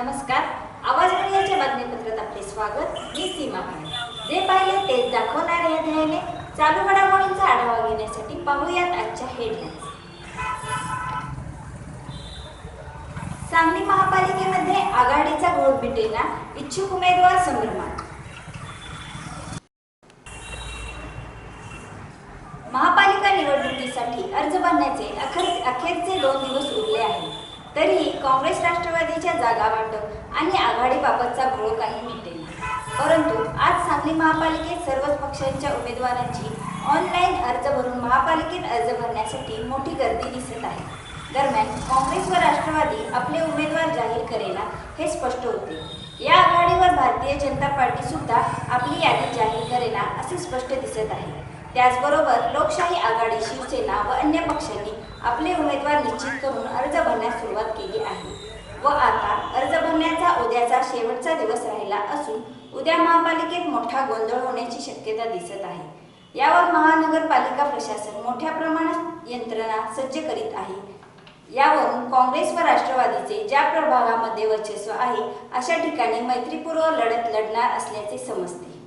नमस्कार. आवाज मीडियाच्या बातमीपत्रात आपले स्वागत. मी सीमा पाणे जे पाहिले तेच दाखवणार या ध्येयाने चालू घडामोडींचा आढावा घेण्यासाठी पाहूयात आजच्या हेडलाईन्स सांगली महापालिकेमध्ये आघाडीचा घोळ मिटेना इच्छुक उमेदवार संभ्रमात. महापालिका निवडणुकीसाठी अर्ज भरण्याचे अखेर अखेरचे दोन दिवस उरले आहेत. तरीही काँग्रेस राष्ट्रवादीच्या जागा वाटप आणि आघाडीबाबतचा घोळ काही मिटेल परंतु आज सांगली महापालिकेत सर्वच पक्षांच्या उमेदवारांची ऑनलाईन अर्ज भरून महापालिकेत अर्ज भरण्यासाठी मोठी गर्दी दिसत आहे. दरम्यान काँग्रेस व राष्ट्रवादी आपले उमेदवार जाहीर करेला हे स्पष्ट होते. या आघाडीवर भारतीय जनता पार्टी सुद्धा आपली यादी जाहीर करेला असे स्पष्ट दिसत आहे. त्याचबरोबर लोकशाही आघाडी शिवसेना व अन्य पक्षांनी आपले उमेदवार निश्चित करून अर्ज भरण्यास सुरुवात केली आहे. व आता अर्ज भरण्याचा उद्याचा शेवटचा दिवस राहिला असून उद्या महापालिकेत मोठा गोंधळ होण्याची शक्यता दिसत आहे. यावर महानगरपालिका प्रशासन मोठ्या प्रमाणात यंत्रणा सज्ज करीत आहे. यावरून काँग्रेस व राष्ट्रवादीचे ज्या प्रभागामध्ये वर्चस्व आहे अशा ठिकाणी मैत्रीपूर्व लढत लढणार असल्याचे समजते.